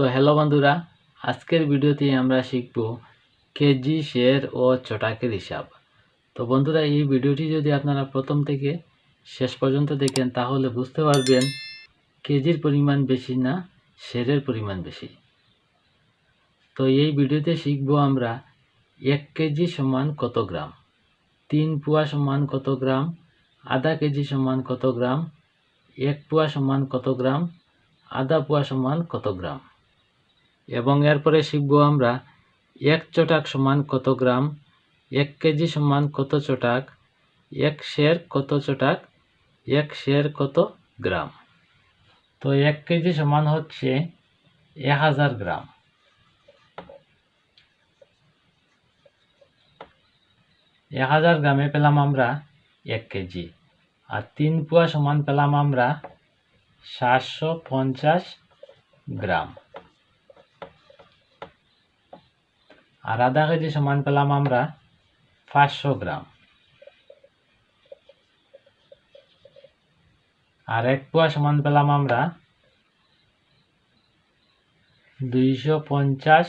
তো হ্যালো বন্ধুরা, আজকের ভিডিওতে আমরা শিখব কেজি, শের ও চটাকের হিসাব। তো বন্ধুরা, এই ভিডিওটি যদি আপনারা প্রথম থেকে শেষ পর্যন্ত দেখেন, তাহলে বুঝতে পারবেন কেজির পরিমাণ বেশি না শেরের পরিমাণ বেশি। তো এই ভিডিওতে শিখব আমরা এক কেজি সমান কত গ্রাম, তিন পোয়া সমান কত গ্রাম, আধা কেজি সমান কত গ্রাম, এক পোয়া সমান কত গ্রাম, আধা পোয়া সমান কত গ্রাম। এবং এরপরে শিখব আমরা এক চটাক সমান কত গ্রাম, এক কেজি সমান কত চটাক, এক শের কত চটাক, এক শের কত গ্রাম। তো এক কেজি সমান হচ্ছে এক হাজার গ্রাম। এক হাজার গ্রামে পেলাম আমরা এক কেজি আর তিন পোয়া সমান পেলাম আমরা সাতশো পঞ্চাশ গ্রাম। আর আধা কেজি সমান পেলাম আমরা পাঁচশো গ্রাম। আর এক পোয়া সমান পেলাম আমরা দুইশো পঞ্চাশ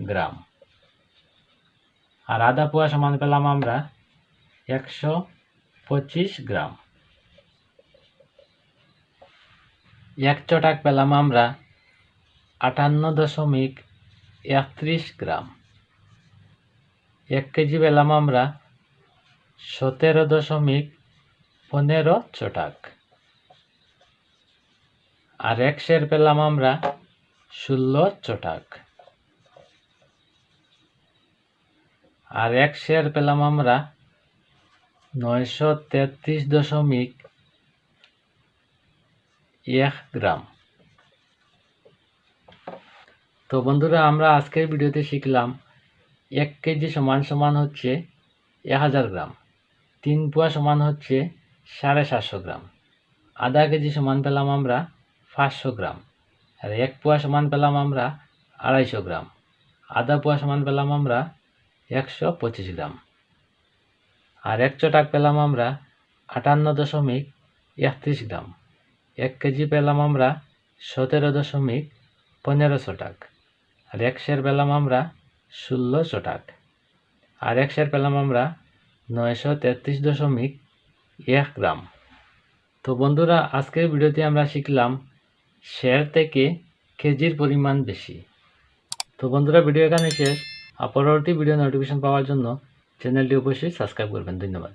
গ্রাম। আর আধা পোয়া সমান পেলাম আমরা একশো পঁচিশ গ্রাম। এক চটাক পেলাম আমরা আটান্ন দশমিক একত্রিশ গ্রাম। এক কেজি পেলাম আমরা সতেরো দশমিক পনেরো চটাক। আর এক শের পেলাম আমরা ষোলো চটাক। আর এক শের পেলাম আমরা নয়শো তেত্রিশ দশমিক এক গ্রাম। তো বন্ধুরা, আমরা আজকের ভিডিওতে শিখলাম এক কেজি সমান সমান হচ্ছে এক হাজার গ্রাম, তিন পোয়া সমান হচ্ছে সাড়ে সাতশো গ্রাম, আধা কেজি সমান পেলাম আমরা পাঁচশো গ্রাম, আর এক পোয়া সমান পেলাম আমরা আড়াইশো গ্রাম, আধা পোয়া সমান পেলাম আমরা একশো পঁচিশ গ্রাম, আর এক চটাক পেলাম আমরা আটান্ন দশমিক একত্রিশ গ্রাম, এক কেজি পেলাম আমরা সতেরো দশমিক পনেরো চটাক আর এক শের পেলাম আমরা ষোলো চটাক আর এক শের পেলাম আমরা নয়শো তেত্রিশ দশমিক এক গ্রাম। তো বন্ধুরা, আজকের ভিডিওতে আমরা শিখলাম শের থেকে কেজির পরিমাণ বেশি। তো বন্ধুরা, ভিডিও এখানে শেষ। পরবর্তী ভিডিও নোটিফিকেশন পাওয়ার জন্য চ্যানেলটি অবশ্যই সাবস্ক্রাইব করবেন। ধন্যবাদ।